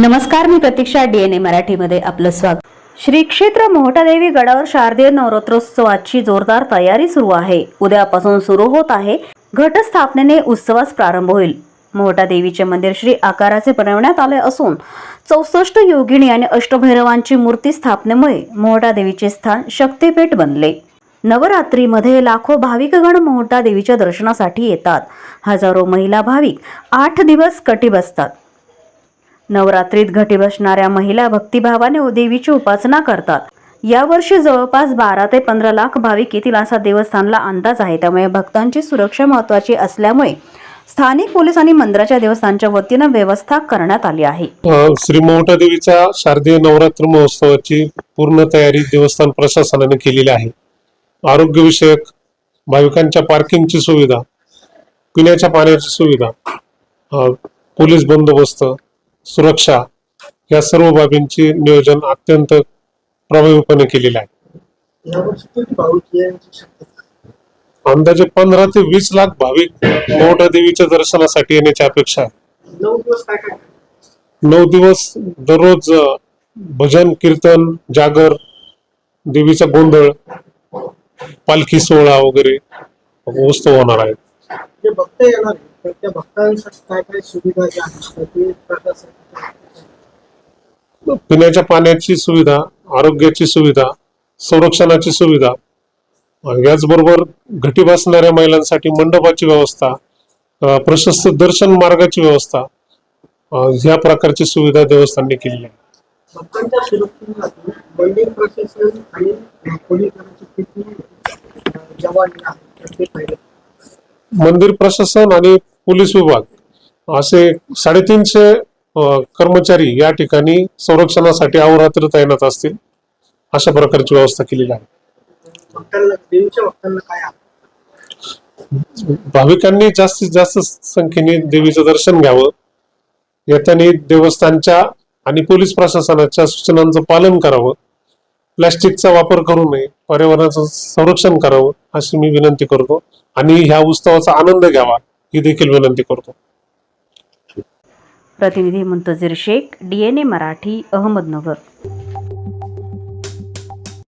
नमस्कार मी प्रतीक्षा डीएनए मराठीमध्ये आपलं स्वागत. श्री क्षेत्र मोहटादेवी गडावर शारदीय नवरात्रोत्सवाची जोरदार तयारी सुरू आहे. उद्यापासून सुरू होत आहे. घटस्थापनेने उत्सवास प्रारंभ होईल. मोहटा देवीचे मंदिर श्री आकाराचे बनवण्यात आले असून चौसष्ट योगिनी आणि अष्टभैरवांची मूर्ती स्थापनेमुळे मोहटा देवीचे स्थान शक्तीपीठ बनले. नवरात्रीमध्ये लाखो भाविकगण मोहटा देवीच्या दर्शनासाठी येतात. हजारो महिला भाविक आठ दिवस कटी बसतात. नवरात्रीत घटी बसणाऱ्या महिला भक्तिभावाने देवीची उपासना करतात. यावर्षी जवळपास बारा ते पंधरा लाख भाविक येतील असा देवस्थानला अंदाज आहे. त्यामुळे भक्तांची सुरक्षा महत्वाची असल्यामुळे स्थानिक पोलीस आणि मंदिराच्या देवस्थानच्या वतीनं व्यवस्था करण्यात आली आहे. श्री मोहटा देवीच्या शारदीय नवरात्र महोत्सवाची पूर्ण तयारी देवस्थान प्रशासनाने केलेली आहे. आरोग्यविषयक भाविकांच्या पार्किंगची सुविधा पिण्याच्या पाण्याची सुविधा पोलीस बंदोबस्त सुरक्षा या सर्व बाबींची नियोजन अत्यंत प्रभावीपणे केलेले आहे. अंदाजे पंधरा ते वीस लाख भाविक मोठ्या देवीच्या दर्शनासाठी येण्याची अपेक्षा आहे. नऊ दिवस दररोज भजन कीर्तन जागर देवीचा गोंधळ पालखी सोहळा वगैरे उत्सव होणार आहेत जे भक्त येणार आहे तर त्या भक्तांसाठी काय काय सुविधा ज्या आहेत तर ते प्रशासन पिण्याच्या पाण्याची सुविधा आरोग्याची सुविधा संरक्षणाची सुविधा याचबरोबर घटी बसणाऱ्या महिलांसाठी मंडपाची व्यवस्था प्रशस्त दर्शन मार्गाची व्यवस्था ह्या प्रकारची सुविधा देवस्थानने केलेली आहे प्रशासन आणि मंदिर प्रशासन आणि पोलीस विभाग. असे साडेतीनशे कर्मचारी या ठिकाणी संरक्षणासाठी अहोरात्र तैनात असतील अशा प्रकारची व्यवस्था केलेली आहे. भाविकांनी जास्तीत जास्त संख्येने देवीचं दर्शन घ्यावं. येताना देवस्थानच्या आणि पोलीस प्रशासनाच्या सूचनांचं पालन करावं. प्लॅस्टिकचा वापर करू नये पर्यावरणाचं संरक्षण करावं अशी मी विनंती करतो. आणि ह्या उत्सवाचा आनंद घ्यावा. ही देखील विनंती करतो. प्रतिनिधी मुंतजीर शेख डीएनए मराठी अहमदनगर.